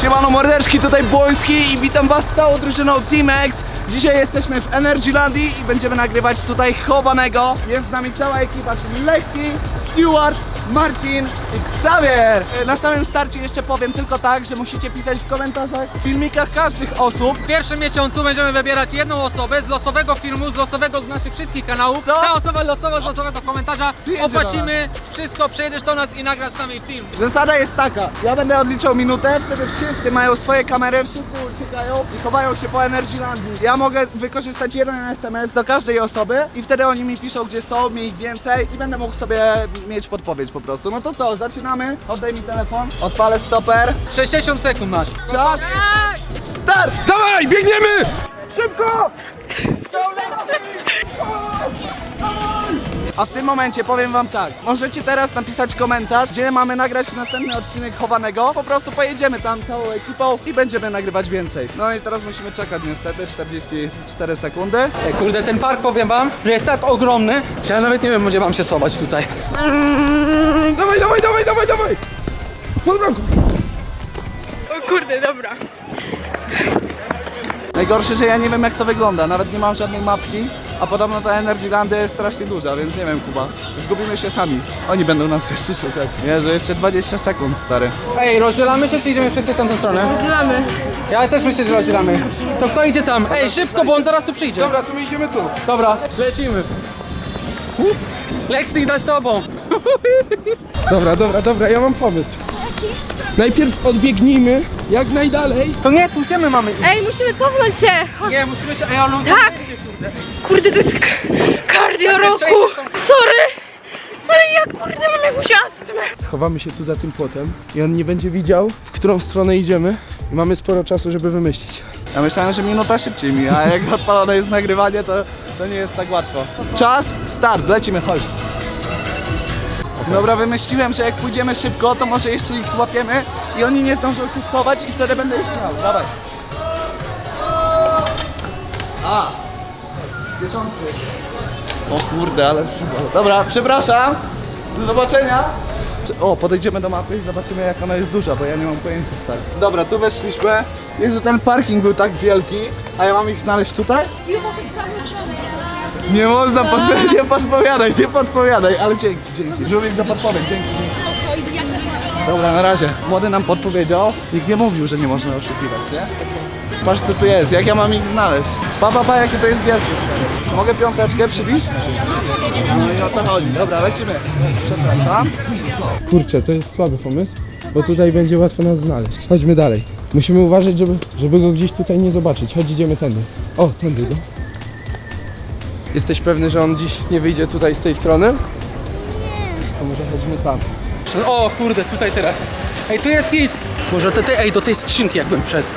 Siemano mordeczki, tutaj Błoński i witam was całą drużyną Team X. Dzisiaj jesteśmy w Energylandii i będziemy nagrywać tutaj chowanego. Jest z nami cała ekipa, czyli Lexi, Stewart, Marcin i Xavier. E, Na samym starcie jeszcze powiem tylko tak, że musicie pisać w komentarzach, w filmikach każdych osób. W pierwszym miesiącu będziemy wybierać jedną osobę z losowego filmu, z losowego z naszych wszystkich kanałów. No. Ta osoba losowa z losowego komentarza. Przyjedzie Opłacimy wszystko, przyjedziesz do nas i nagrasz z nami film. Zasada jest taka, ja będę odliczał minutę, wtedy wszyscy mają swoje kamery, wszyscy uciekają i chowają się po Energylandii. Ja mogę wykorzystać jeden SMS do każdej osoby i wtedy oni mi piszą gdzie są, mi ich więcej i będę mógł sobie mieć podpowiedź po prostu. No to co, zaczynamy? Oddaj mi telefon, odpalę stoper, 60 sekund masz. czas, start! Dawaj, biegniemy! Szybko! A w tym momencie powiem wam tak, możecie teraz napisać komentarz, gdzie mamy nagrać następny odcinek chowanego. Po prostu pojedziemy tam całą ekipą i będziemy nagrywać więcej. No i teraz musimy czekać niestety 44 sekundy. Ej, kurde, ten park powiem wam, że jest tak ogromny, że ja nawet nie wiem, gdzie mam się schować tutaj. Dawaj, dawaj, dawaj, dawaj, dawaj! O kurde, dobra. Najgorsze, że ja nie wiem jak to wygląda, nawet nie mam żadnej mapki, a podobno ta Energylandia jest strasznie duża, więc nie wiem Kuba. Zgubimy się sami. Oni będą nas jeszcze szukać. Jezu, jeszcze 20 sekund, stary. Ej, rozdzielamy się czy idziemy wszyscy w tamtą stronę? Zielamy. Ja też myślę, że rozdzielamy. To kto idzie tam? Ej, szybko, bo on zaraz tu przyjdzie. Dobra, to my idziemy tu. Dobra, lecimy. Lexi, idę z tobą. Dobra, dobra, dobra, ja mam pomysł. Najpierw odbiegnijmy jak najdalej. To nie, tu gdzie my mamy? Ej, musimy cofnąć się. Chodź. Nie, musimy się... Ej, ale Tak. Kurde, to jest k- kardio roku. Sorry. Ale ja kurde mam jakąś astmę. Schowamy się tu za tym płotem i on nie będzie widział, w którą stronę idziemy. I mamy sporo czasu, żeby wymyślić. Ja myślałem, że minuta szybciej mi, a jak odpalone jest nagrywanie, to, to nie jest tak łatwo. Czas, start, lecimy, chodź. Dobra, wymyśliłem, że jak pójdziemy szybko, to może jeszcze ich złapiemy i oni nie zdążą się schować i wtedy będę ich miał. Dawaj. A! Pieczątki. O kurde, ale przybol. Dobra, przepraszam. Do zobaczenia. O, podejdziemy do mapy i zobaczymy jak ona jest duża, bo ja nie mam pojęcia stary. Dobra, tu weszliśmy. Jezu, ten parking był tak wielki, a ja mam ich znaleźć tutaj? Nie można podpowiadać, nie podpowiadaj, nie podpowiadaj, ale dzięki, dzięki. Żółwik za podpowiedź, dzięki. Dobra, na razie. Młody nam podpowiedział. Nikt nie mówił, że nie można oszukiwać, nie? Patrz co tu jest, jak ja mam ich znaleźć. Pa, pa, pa, jakie to jest wielkie. Mogę piąteczkę przybić? No i o to chodzi. Dobra, lecimy. Przepraszam. Kurczę, to jest słaby pomysł, bo tutaj będzie łatwo nas znaleźć. Chodźmy dalej. Musimy uważać, żeby, żeby go gdzieś tutaj nie zobaczyć. Chodź, idziemy tędy. O, tędy, no. Jesteś pewny, że on dziś nie wyjdzie tutaj z tej strony? To może chodźmy tam. O kurde, tutaj teraz. Ej, tu jest hit. Może do tej, ej, do tej skrzynki jakbym wszedł.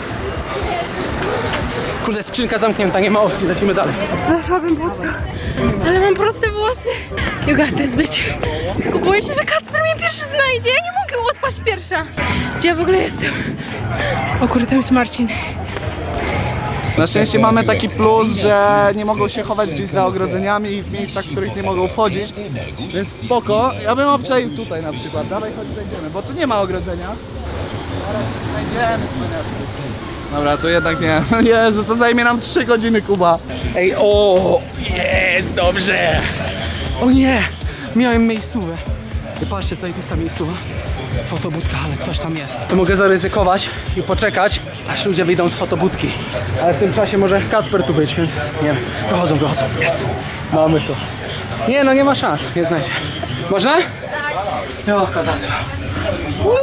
Kurde, skrzynka zamknięta, nie ma opcji, lecimy dalej. Weszłabym. Ale mam proste włosy. You got this, bitch. Tylko boję się, że Kacper mnie pierwszy znajdzie. Ja nie mogę odpaść pierwsza. Gdzie ja w ogóle jestem? O kurde, tam jest Marcin. Na szczęście mamy taki plus, że nie mogą się chować gdzieś za ogrodzeniami i w miejscach, w których nie mogą wchodzić. Więc spoko. Ja bym obczaił tutaj na przykład. Dawaj, chodź, wejdziemy, bo tu nie ma ogrodzenia. Zaraz znajdziemy cwaniaczki. Dobra, to jednak nie. Jezu, to zajmie nam 3 godziny, Kuba. Ej, o, jest, dobrze. O nie, miałem miejscówę. Patrzcie, zajebista miejscowa. Fotobudka, ale ktoś tam jest. To mogę zaryzykować i poczekać, aż ludzie wyjdą z fotobudki. Ale w tym czasie może Kacper tu być, więc nie wiem. Wychodzą, wychodzą. Jest. Mamy to. Nie, no nie ma szans, nie znajdzie. Można? Tak. O, kozacko. Woo!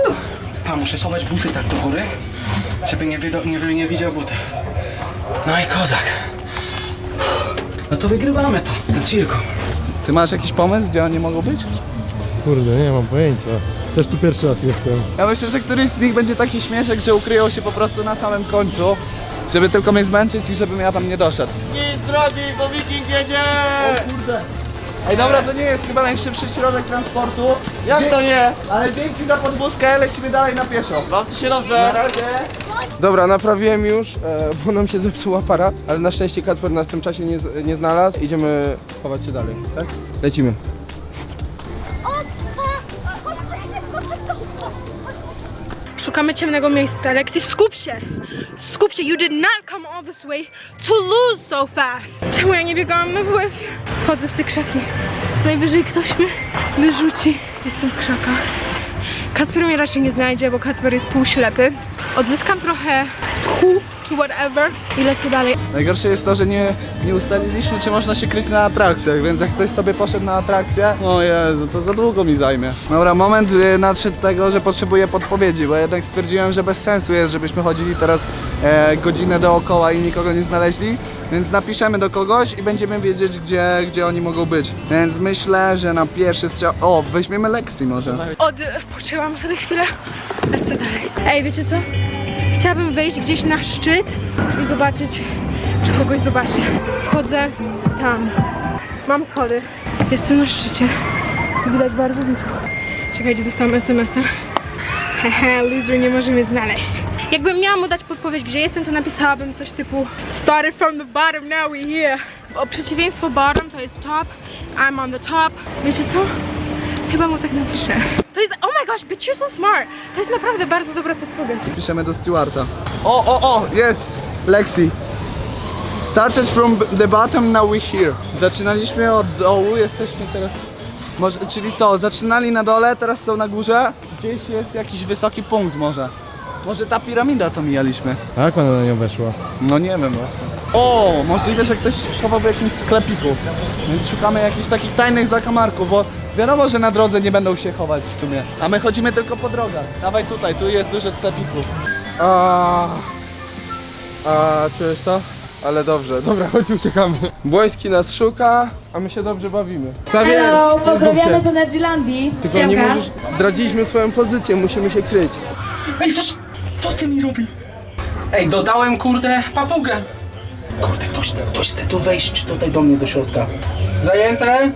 Tam muszę schować buty tak do góry, żeby nie, wido- nie, nie widział buty. No i kozak. No to wygrywamy to, ten chillku. Ty masz jakiś pomysł, gdzie oni mogą być? Kurde, nie mam pojęcia. Też tu pierwszy raz jestem. Ja myślę, że któryś z nich będzie taki śmieszek, że ukryją się po prostu na samym końcu, żeby tylko mnie zmęczyć i żebym ja tam nie doszedł. Nie z drogi, bo wiking jedzie! O kurde! Ej dobra, to nie jest chyba najszybszy środek transportu. Jak to nie? Ale dzięki za podwózkę, lecimy dalej na pieszo. Bawcie się dobrze. Na razie. Dobra, naprawiłem już, e, bo nam się zepsuł aparat, ale na szczęście Kacper nas w tym czasie nie, nie znalazł. Idziemy chować się dalej, tak? Lecimy. Szukamy ciemnego miejsca. Lexi, skup się! Skup się! You did not come all this way to lose so fast! Czemu ja nie biegałam na WF? Chodzę w te krzaki. Najwyżej ktoś mnie wyrzuci. Jestem w krzakach. Kacper mnie raczej nie znajdzie, bo Kacper jest półślepy. Odzyskam trochę tchu czy whatever i lecę dalej. Najgorsze jest to, że nie, nie ustaliliśmy, czy można się kryć na atrakcjach, więc jak ktoś sobie poszedł na atrakcję, o Jezu, to za długo mi zajmie. Dobra, moment y, nadszedł tego, że potrzebuję podpowiedzi, bo jednak stwierdziłem, że bez sensu jest, żebyśmy chodzili teraz e, godzinę dookoła i nikogo nie znaleźli, więc napiszemy do kogoś i będziemy wiedzieć, gdzie, gdzie oni mogą być. Więc myślę, że na pierwszy strzał... O, weźmiemy Lexi może. Odpoczęłam sobie chwilę, lecę dalej. Ej, wiecie co? Chciałabym wejść gdzieś na szczyt i zobaczyć, czy kogoś zobaczę. Chodzę tam. Mam schody. Jestem na szczycie. Widać bardzo blisko. Czekajcie, dostałam SMS-a. Hehe, loser nie może mnie znaleźć. Jakbym miała mu dać podpowiedź, gdzie jestem, to napisałabym coś typu Started from the bottom, now we here. O przeciwieństwo bottom to jest top, I'm on the top. Wiecie co? Chyba mu tak napiszę. To jest, oh my gosh, bitch, you're so smart. To jest naprawdę bardzo dobra podpowiedź. Piszemy do Stewarta. O, o, o, jest! Lexi. Started from the bottom, now we here. Zaczynaliśmy od dołu, jesteśmy teraz... Może, czyli co, zaczynali na dole, teraz są na górze? Gdzieś jest jakiś wysoki punkt może. Może ta piramida, co mijaliśmy. A jak ona na nią weszła? No nie wiem właśnie. O, możliwe, że ktoś schował w jakimś sklepiku. Więc szukamy jakichś takich tajnych zakamarków, bo wiadomo, że na drodze nie będą się chować w sumie. A my chodzimy tylko po drogach. Dawaj tutaj, tu jest dużo sklepików. A, a czujesz to? Ale dobrze, dobra, chodź uciekamy. Błoński nas szuka, a my się dobrze bawimy. Xavier, Hello, pozdrawiamy z Energylandii. Tylko nie możesz... Zdradziliśmy swoją pozycję, musimy się kryć. Ej, coś, co ty mi robi? Ej, dodałem kurde papugę. Kurde, ktoś, ktoś chce tu wejść tutaj do mnie do środka. Zajęte?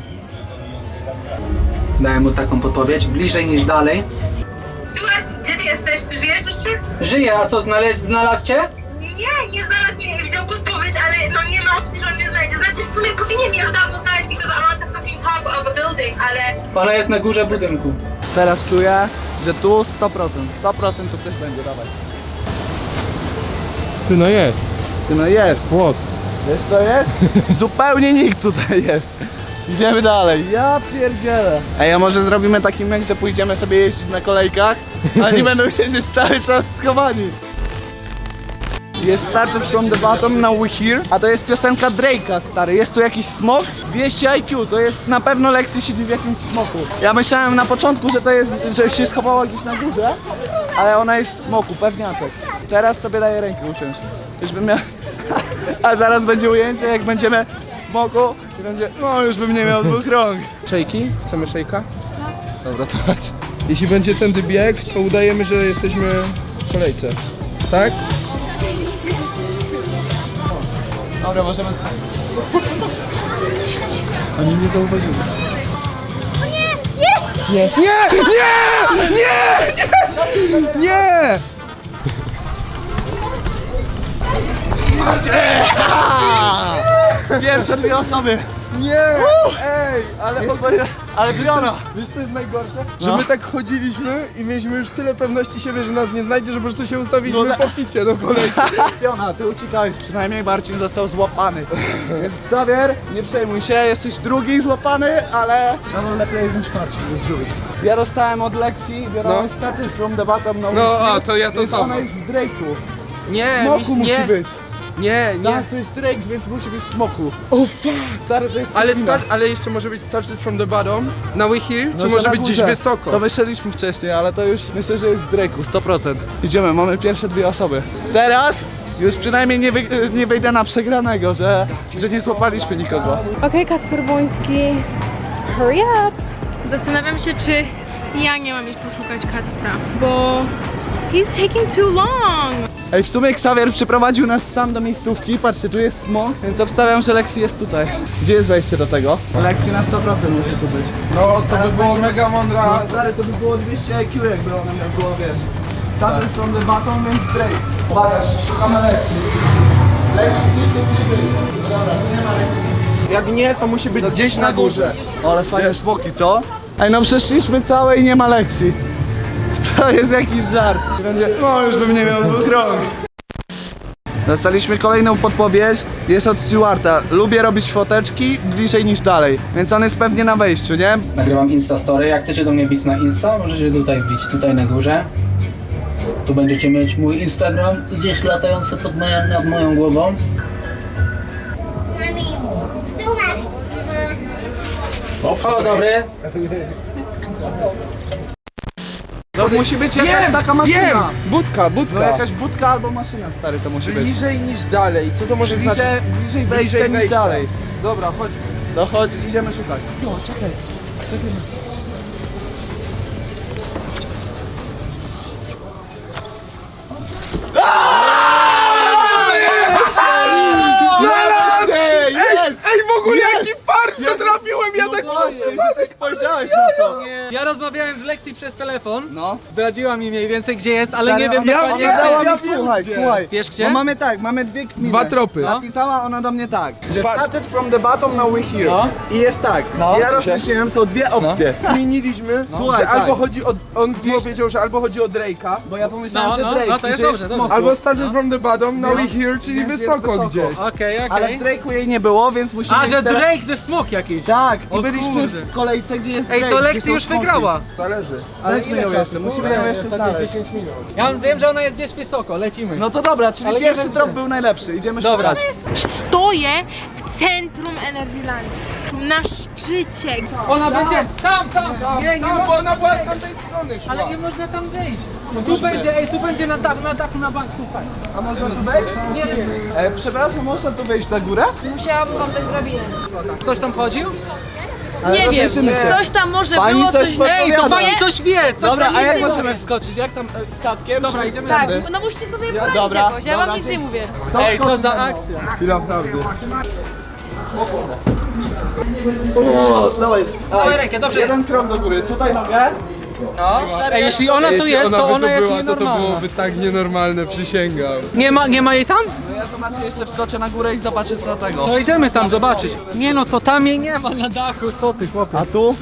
Dałem mu taką podpowiedź, bliżej niż dalej. Stuart, gdzie ty jesteś? Ty żyjesz jeszcze? Żyje, a co, znaleźć, znalazłcie? Nie, nie znalazł mnie, wziął podpowiedź, ale no nie ma opcji, że on mnie znajdzie. Znaczy w sumie powinien już dawno znaleźć, because I'm on the fucking top of a building, ale Ona jest na górze budynku. Teraz czuję, że tu 100%, 100% tu ktoś będzie, dawaj. Ty no jest, Ty no jest, płot. wiesz to jest? Zupełnie nikt tutaj jest. Idziemy dalej, ja pierdzielę. Ej, a może zrobimy taki mek, że pójdziemy sobie jeździć na kolejkach, a nie będą siedzieć cały czas schowani. Jest Started from the bottom, now we here. A to jest piosenka Drake'a, stary. Jest tu jakiś smok? 200 IQ, to jest na pewno Lexi siedzi w jakimś smoku. Ja myślałem na początku, że to jest, że się schowała gdzieś na górze, ale ona jest w smoku, pewniaczek. Teraz sobie daję rękę uciąć. Już bym miał... A zaraz będzie ujęcie, jak będziemy w smoku i będzie... No, już bym nie miał dwóch rąk. Szejki? Chcemy szejka? Dobra, to chodź. Jeśli będzie tędy bieg, to udajemy, że jesteśmy w kolejce. Tak? Dobra, możemy... Oni nie zauważyli. Nie! Nie! Nie! Nie! Nie! Pierwsze dwie osoby. Nie! Ej, ale Jest. Ale piona. Wiesz co jest najgorsze? Że No. my tak chodziliśmy i mieliśmy już tyle pewności siebie, że nas nie znajdzie, że po prostu się ustawiliśmy No na- po picie do kolejki. Piona, ty uciekałeś, przynajmniej Marcin został złapany. Więc Xavier, nie przejmuj się, jesteś drugi złapany, ale no lepiej niż Marcin, jest żółć. Ja dostałem od Lexi, biorąc No. started from the bottom no, No, a, to ja to więc samo. ona jest w Drake'u. Nie, Smoku musi być. Nie, nie. Tak, to jest Drake, więc musi być w smoku. O fuck! Stary, to jest Ale, start, ale jeszcze może być started from the bottom, now we here, No, czy że może na być gdzieś wysoko? To myśleliśmy wcześniej, ale to już myślę, że jest w Drake'u, 100%. Idziemy, mamy pierwsze dwie osoby. Teraz już przynajmniej nie, wy, nie wyjdę na przegranego, że, że nie złapaliśmy nikogo. Okej, Kasper Błoński, hurry up! Zastanawiam się, czy ja nie mam iść poszukać Kacpra, bo he's taking too long. Ej, w sumie Xavier przyprowadził nas sam do miejscówki. Patrzcie, tu jest smog, więc obstawiam, że Lexi jest tutaj. Gdzie jest wejście do tego? Lexi na 100% musi tu być. No, to by było mega mądra. No stary, to by było 200 IQ, jakby ona miała było, wiesz. Started from the bottom, więc Drake. Uwaga, szukamy Lexi. Lexi gdzieś tu musi być. Dobra, tu nie ma Lexi. Jak nie, to musi być gdzieś na górze. Ale fajne smoki, co? Ej, no przeszliśmy całe i nie ma Lexi. To jest jakiś żart. Będzie, no już bym nie miał dwóch rąk. Dostaliśmy kolejną podpowiedź, jest od Stewarta. Lubię robić foteczki bliżej niż dalej, więc on jest pewnie na wejściu, nie? Nagrywam Insta Story. Jak chcecie do mnie wbić na Insta, możecie tutaj wbić, tutaj na górze. Tu będziecie mieć mój Instagram gdzieś latający pod moją, nad moją głową. O, dobry. Musi być jakaś taka maszyna. Wiem! Budka, budka. No jakaś budka albo maszyna, stary, to musi być. Bliżej niż dalej. Co to może znaczyć? bliżej wejścia Bliżej niż wejścia. dalej. Dobra, chodźmy. No chodź, idziemy szukać. O, czekaj. Znalazłem! Jest! Ej, w ogóle jaki fart, że trafiłem, ja tak No właśnie, że ty spojrzałeś na to. Ja rozmawiałem z Lexi przez telefon. No. Zdradziła mi mniej więcej gdzie jest, ale nie wiem ja dokładnie gdzie. Ja mi, słuchaj, słuchaj. Wiesz gdzie? Bo mamy tak, mamy dwie kminy. Dwa tropy. Napisała ona do mnie tak, że started from the bottom, now we're here. No. I jest tak, No. ja rozmyśliłem, są dwie opcje. Zmieniliśmy, Słuchaj, że albo tak. chodzi o... On powiedział, że albo chodzi o Drake'a, Bo ja pomyślałem, No, że no, Drake, no, to jest że dobrze, dobrze. smoku. albo started from the bottom, now we're here, czyli Więc jest wysoko wysoko. gdzieś. Okej, Ale okej. w Drake'u jej nie było, więc musimy A, iść że teraz- Drake, że smok jakiś. Tak, i O byliśmy kurde. w kolejce, gdzie jest Ej, Drake, to gdzie Lexi są już smoki. wygrała. Zależy. Znajdźmy ją jeszcze, musimy ją jeszcze znaleźć. 10 minut. Ja wiem, że ona jest gdzieś wysoko, lecimy. No to dobra, czyli Ale nie pierwszy wiem, drop gdzie. był najlepszy, idziemy Dobra. szukać. Stoję w centrum Energylandii. Na szczycie. Ona będzie tam, tam. Nie, nie No, bo można ona była z wejść. tamtej strony szła. Ale nie można tam wejść. Tu będzie, ej, tu będzie na dachu, na dachu, na bank, tutaj. A można tu wejść? Nie wiem. E, przepraszam, można tu wejść na górę? Musiałabym wam dać drabinę. Ktoś tam wchodził? Ale Nie wiem, rozejrzymy się. coś tam może Pani było, coś coś... powie- Ej, to pani coś wie, coś Dobra, tam a jak nie możemy wskoczyć? Jak tam e, statkiem? Dobra, idziemy Tak, tędy? no musicie sobie Ja- poradzić dobra, jakoś, ja dobra, wam nic nie dzięki. mówię. Ej, co wskoczy za mną. akcja. Chwila prawdy. O, dawaj, Dawaj rękę, dobrze Jeden krok do góry, tutaj nogę. No. Ej, jeśli ona tu jest, to ona jest nienormalna. tak nienormalne, przysięgam. Nie ma, nie ma jej tam? No ja zobaczę, jeszcze wskoczę na górę i zobaczę co tego. To idziemy tam zobaczyć. Nie no, to tam jej nie ma na dachu, co ty chłopie. A tu?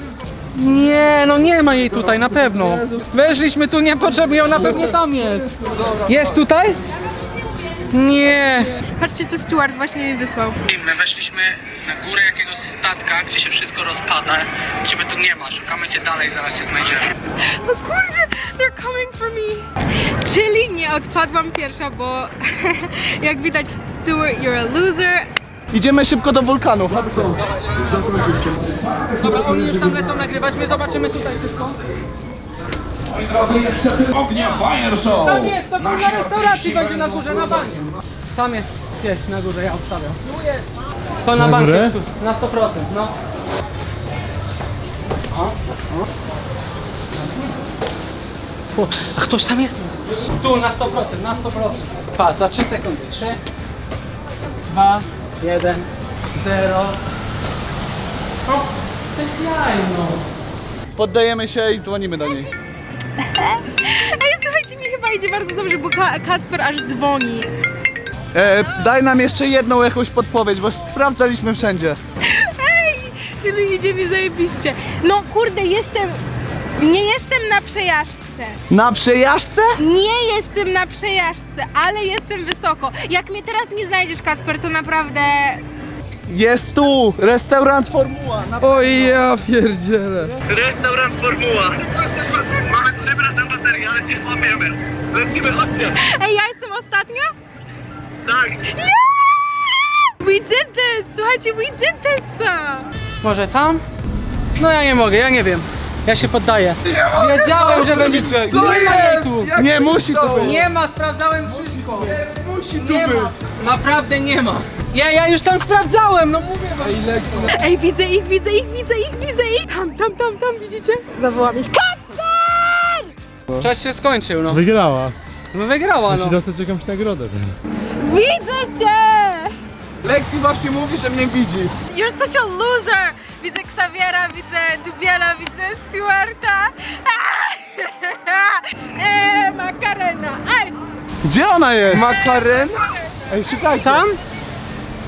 Nie, no nie ma jej tutaj, na pewno. Weszliśmy tu niepotrzebnie, ona pewnie tam jest. Jest tutaj? Nie. Patrzcie, co Stewart właśnie mi wysłał. My weszliśmy na górę jakiegoś statka, gdzie się wszystko rozpada. Ciebie tu nie ma, szukamy cię dalej, zaraz cię znajdziemy. O kurde, they're coming for me. Czyli nie odpadłam pierwsza, bo jak widać, Stewart, you're a loser. Idziemy szybko do wulkanu, chodźcie. Dobra, oni już tam lecą nagrywać, my zobaczymy tutaj szybko. Ognia Fire Show! Tam jest, to tam na restauracji będzie na górze, na bank. Tam jest gdzieś na górze, ja obstawiam. Tu jest. To na, Na bank górę? jest tu, na 100%, no. O, A ktoś tam jest? Tu na 100%, na 100%. Pa, za 3 sekundy. 3, 2, 1, 0. O, to jest jajno. Poddajemy się i dzwonimy do niej. Ej, słuchajcie, mi chyba idzie bardzo dobrze, bo Ka- Kacper aż dzwoni. E, daj nam jeszcze jedną jakąś podpowiedź, bo sprawdzaliśmy wszędzie. Ej, czyli idzie mi zajebiście. No kurde, jestem... Nie jestem na przejażdżce. Na przejażdżce? Nie jestem na przejażdżce, ale jestem wysoko. Jak mnie teraz nie znajdziesz, Kacper, to naprawdę... Jest tu! Restaurant Formuła. Oj, ja pierdzielę. Restaurant Formuła. Mamy trzy prezentaterii, ale nie złapiemy. Lecimy, chodźcie. Ej, ja jestem ostatnia? Tak. We did this! Słuchajcie, we did this! Może tam? No ja nie mogę, ja nie wiem. Ja się poddaję. Wiedziałem, że będzie. Nie ma jej tu. Nie musi tu być. Nie ma, sprawdzałem wszystko. Musi tu Nie być. ma. Naprawdę nie ma. Ja, ja już tam sprawdzałem, no mówię wam. Ej, widzę ich, widzę ich, widzę ich, widzę ich! Tam, tam, tam, tam, widzicie? Zawołam ich. Kacper! Czas się skończył, no. Wygrała. No wygrała, no. Musi dostać jakąś nagrodę. Widzę cię! Lexi właśnie mówi, że mnie widzi. You're such a loser! Widzę Xaviera, widzę Dubiela, widzę Stewarta. Eee, Makarena! Aj! Gdzie ona jest? Makaren? Ej, szukajcie. Tam?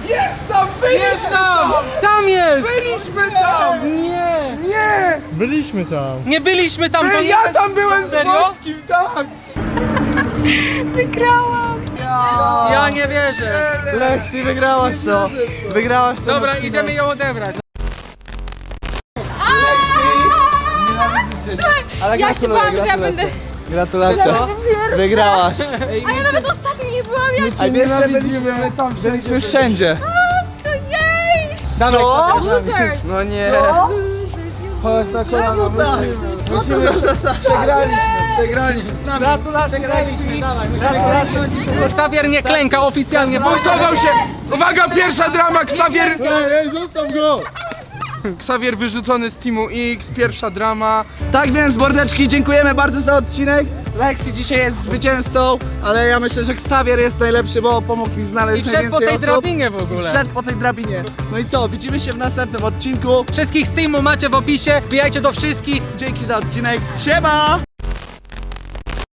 Jest tam, byliśmy Jest tam! Tam jest! Byliśmy tam! Nie! Nie! Byliśmy tam. Nie byliśmy tam, to nie ja jest- tam byłem z Serio? Polskim, tak! Wygrałam! Ja nie wierzę. Lexi, wygrałaś to. Wygrałaś to. Dobra, idziemy ją odebrać. Ale Ja się bałam, że ja będę... Gratulacje. Wygrałaś. A ja nawet ostatnio nie byłam, jak... A wiesz, że byliśmy, tam byliśmy wszędzie. Jej! Co? Losers! No nie. Losers, Chodź na kolano, musimy. Co to za zasada? Przegraliśmy, przegraliśmy. Gratulacje. Dawaj, musimy Xavier nie klęka oficjalnie. Pocował się! Uwaga, pierwsza drama, Xavier! Ej, zostaw go! Xavier wyrzucony z Teamu X, pierwsza drama. Tak więc, mordeczki, dziękujemy bardzo za odcinek. Lexi dzisiaj jest zwycięzcą, ale ja myślę, że Xavier jest najlepszy, bo pomógł mi znaleźć I wszedł po najwięcej tej osób. drabinie w ogóle. Wszedł po tej drabinie. No i co, widzimy się w następnym odcinku. Wszystkich z teamu macie w opisie. Wbijajcie do wszystkich. Dzięki za odcinek. Siema!